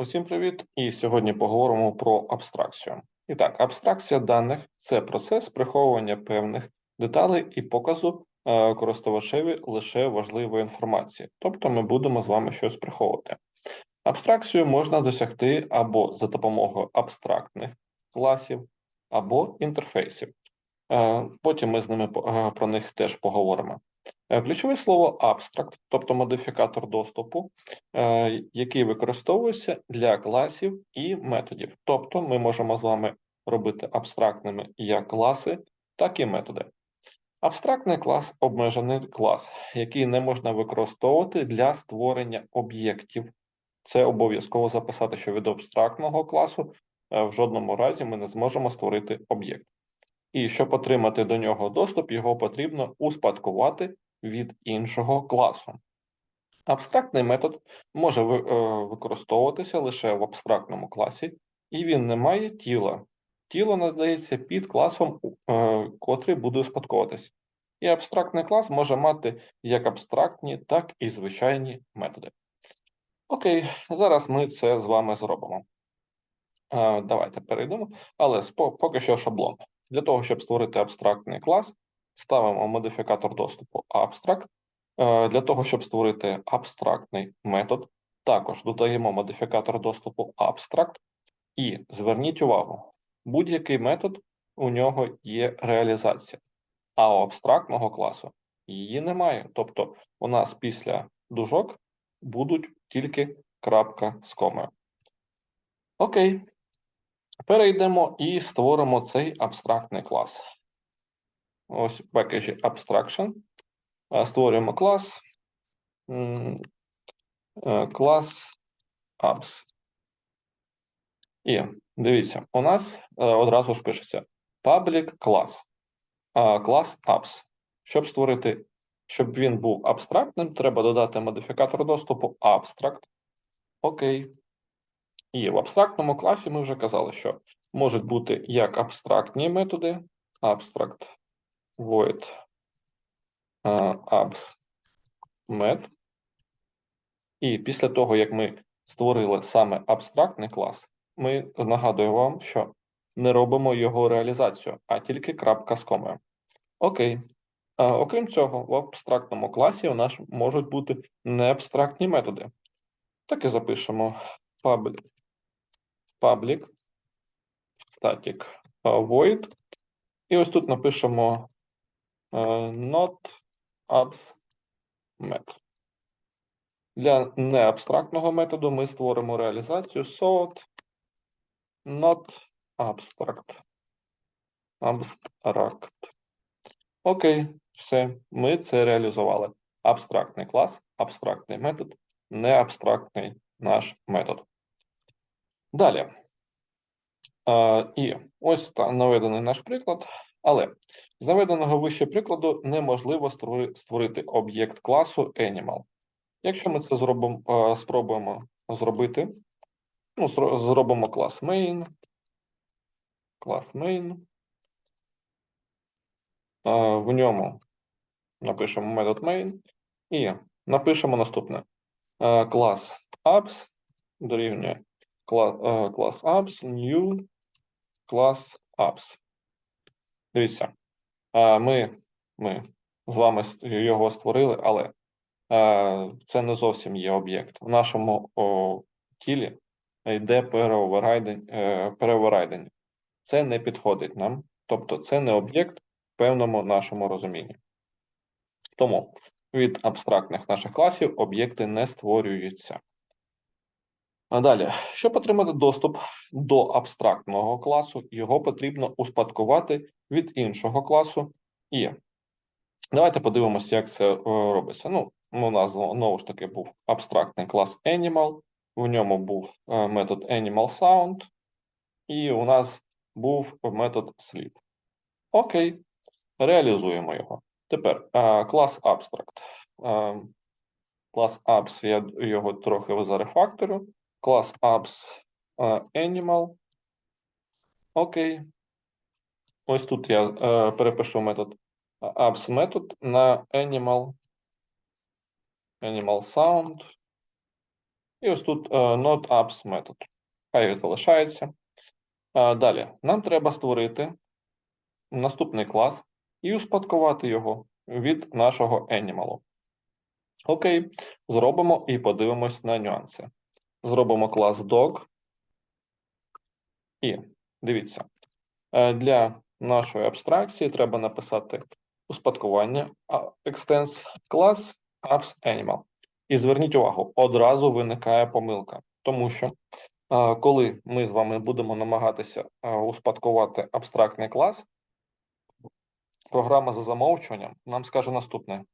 Усім привіт! І сьогодні поговоримо про абстракцію. І так, абстракція даних це процес приховування певних деталей і показу е, користувачеві лише важливої інформації. Тобто ми будемо з вами щось приховувати. Абстракцію можна досягти або за допомогою абстрактних класів, або інтерфейсів. Е, Потім ми з ними е, про них теж поговоримо. Е, Ключове слово абстракт, тобто модифікатор доступу, е, який використовується для класів і методів. Тобто ми можемо з вами робити абстрактними як класи, так і методи. Абстрактний клас обмежений клас, який не можна використовувати для створення об'єктів. Це обов'язково записати, що від абстрактного класу е, в жодному разі ми не зможемо створити об'єкт. І щоб отримати до нього доступ, його потрібно успадкувати від іншого класу. Абстрактний метод може е, використовуватися лише в абстрактному класі, і він не має тіла. Тіло надається під класом, е, котрий буде успадковуватись. І абстрактний клас може мати як абстрактні, так і звичайні методи. Окей, зараз ми це з вами зробимо. Е, Давайте перейдемо, але поки що шаблон. Для того, щоб створити абстрактний клас, ставимо модифікатор доступу abstract. Е, Для того, щоб створити абстрактний метод, також додаємо модифікатор доступу abstract. І зверніть увагу, будь-який метод у нього є реалізація, а у абстрактного класу її немає. Тобто у нас після дужок будуть тільки крапка з комою. Окей. Перейдемо і створимо цей абстрактний клас. Ось в пакеті Abstraction. Е, Створюємо клас. е, Клас abs. І дивіться, у нас е, одразу ж пишеться public клас. Клас abs. Щоб створити, щоб він був абстрактним, треба додати модифікатор доступу abstract. Окей. І в абстрактному класі ми вже казали, що можуть бути як абстрактні методи, abstract void е, abs met. І після того, як ми створили саме абстрактний клас, ми нагадую вам, що не робимо його реалізацію, а тільки крапка з комою. Окей. Е, Окрім цього, в абстрактному класі у нас можуть бути неабстрактні методи. Так і запишемо public, public static void. І ось тут напишемо е, not abs. Для неабстрактного методу ми створимо реалізацію sort not abstract. Abstract. Окей, все, ми це реалізували. Абстрактний клас, абстрактний метод, неабстрактний наш метод. Далі. Е, і ось та наведений наш приклад. Але з наведеного вище прикладу неможливо створити об'єкт класу Animal. Якщо ми це зробимо, спробуємо зробити, ну, зробимо клас main, клас main, в ньому напишемо метод main і напишемо наступне. Клас apps дорівнює кла- е, apps, new клас apps. Дивіться, ми, ми з вами його створили, але це не зовсім є об'єкт. В нашому тілі йде е. Це не підходить нам, тобто це не об'єкт в певному нашому розумінні. Тому від абстрактних наших класів об'єкти не створюються. А далі, щоб отримати доступ до абстрактного класу, його потрібно успадкувати від іншого класу. І давайте подивимося, як це е, робиться. Ну, у нас знову ж таки був абстрактний клас Animal, в ньому був е, метод Animal Sound, і у нас був метод Sleep. Окей, реалізуємо його. Тепер е, клас Abstract. Клас abs, я його трохи зарефакторю. Клас abs е, animal. Окей. Ось тут я е, перепишу метод abs метод на animal. Animal sound. І ось тут е, NotApps метод. Хай залишається. Далі нам треба створити наступний клас і успадкувати його від нашого animal. Окей, зробимо і подивимось на нюанси. Зробимо клас dog. І дивіться, е, для нашої абстракції треба написати успадкування extends клас apps animal. І зверніть увагу, одразу виникає помилка, тому що е, коли ми з вами будемо намагатися е, успадкувати абстрактний клас, програма за замовчуванням нам скаже наступне: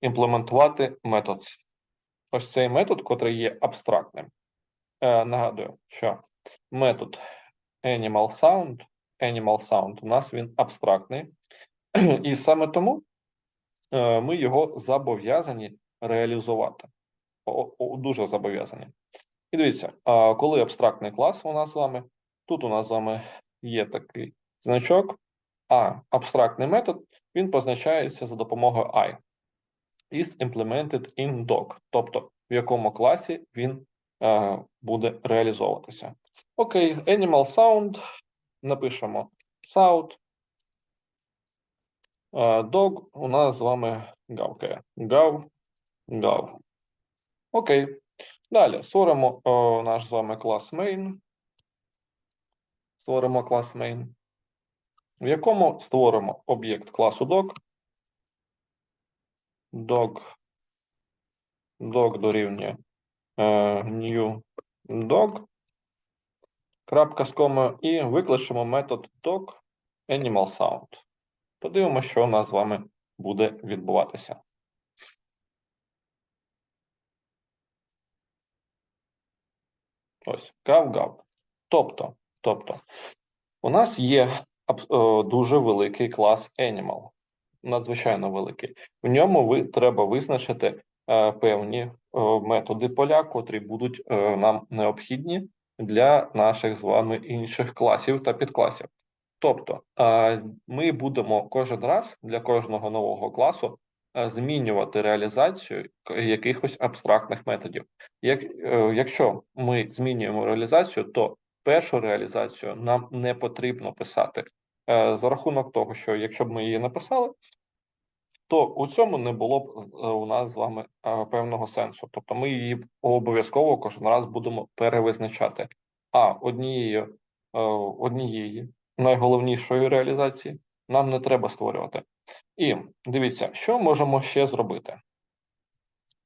імплементувати метод. Ось цей метод, котрий є абстрактним. Е, Нагадую, що метод animal sound, у нас він абстрактний, і саме тому е, ми його зобов'язані реалізувати. Дуже зобов'язані. І дивіться, коли абстрактний клас у нас з вами, тут у нас з вами є такий значок, а абстрактний метод він позначається за допомогою I. Is implemented in doc, тобто в якому класі він буде реалізовуватися. Окей, animal sound, напишемо sound. Е, dog у нас з вами гавкає. Гав, гав. Окей. Далі створимо наш з вами клас main. Створимо клас main, в якому створимо об'єкт класу dog. Dog, dog дорівнює е, new dog. Крапка з комою і викличемо метод dog animal sound. Подивимося, що у нас з вами буде відбуватися. Ось, гав-гав. Тобто, тобто, у нас є е, дуже великий клас Animal, надзвичайно великий. В ньому ви треба визначити е, певні е, методи поля, котрі будуть е, нам необхідні для наших з вами інших класів та підкласів. Тобто, е, ми будемо кожен раз для кожного нового класу е, змінювати реалізацію якихось абстрактних методів. Як, е, якщо ми змінюємо реалізацію, то першу реалізацію нам не потрібно писати е, за рахунок того, що якщо б ми її написали, то у цьому не було б е, у нас з вами е, певного сенсу. Тобто ми її обов'язково кожен раз будемо перевизначати. А однієї, е, однієї найголовнішої реалізації нам не треба створювати. І дивіться, що можемо ще зробити.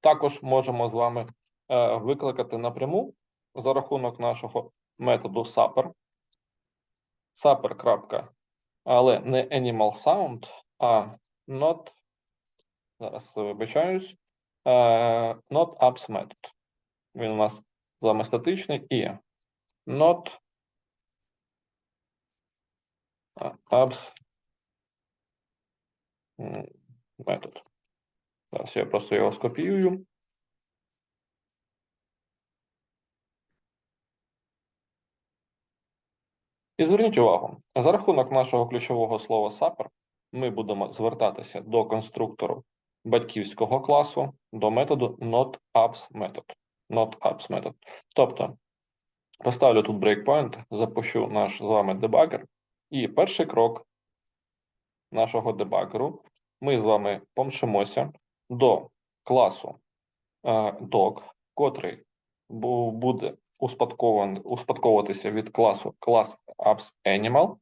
Також можемо з вами викликати напряму за рахунок нашого методу. Sapper. крапка, але не animal sound, а not, зараз вибачаюсь, е, not apps метод. Він у нас з вами статичний і not apps метод. Зараз я просто його скопіюю. І зверніть увагу, за рахунок нашого ключового слова SAPR ми будемо звертатися до конструктору батьківського класу до методу NotApps метод. Тобто поставлю тут breakpoint, запущу наш з вами дебагер, і перший крок нашого дебагеру ми з вами помчимося до класу е, doc, котрий буде успадковуватися від класу клас apps animal.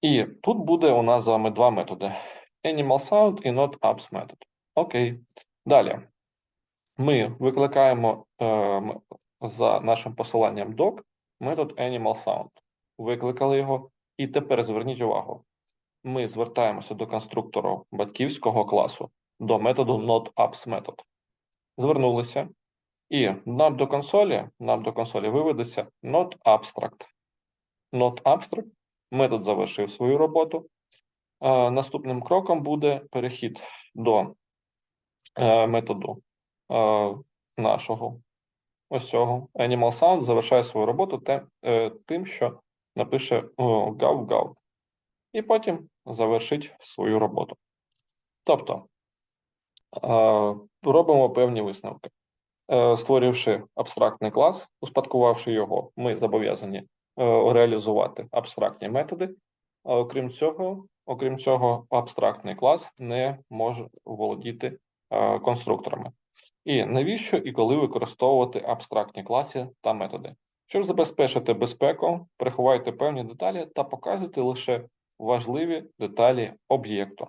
І тут буде у нас з вами два методи: animal sound і NotApps метод. Окей. Далі ми викликаємо е, за нашим посиланням doc метод animal sound. Викликали його, і тепер зверніть увагу. Ми звертаємося до конструктору батьківського класу до методу not_apps метод. Звернулися, і нам до консолі, нам до консолі виведеться not abstract. Not abstract. Метод завершив свою роботу. Е, Наступним кроком буде перехід до методу е, нашого ось цього. Animal Sound завершає свою роботу е, тим, що напише гав-гав. І потім завершить свою роботу. Тобто е, робимо певні висновки. Е, Створивши абстрактний клас, успадкувавши його, ми зобов'язані е, реалізувати абстрактні методи. Окрім цього, окрім цього, абстрактний клас не може володіти е, конструкторами. І навіщо і коли використовувати абстрактні класи та методи? Щоб забезпечити безпеку, приховайте певні деталі та показуйте лише важливі деталі об'єкту.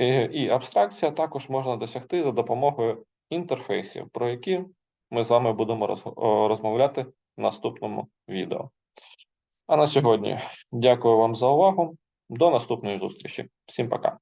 Е, І абстракція також можна досягти за допомогою інтерфейсів, про які ми з вами будемо розмовляти в наступному відео. А на сьогодні дякую вам за увагу. До наступної зустрічі. Всім пока.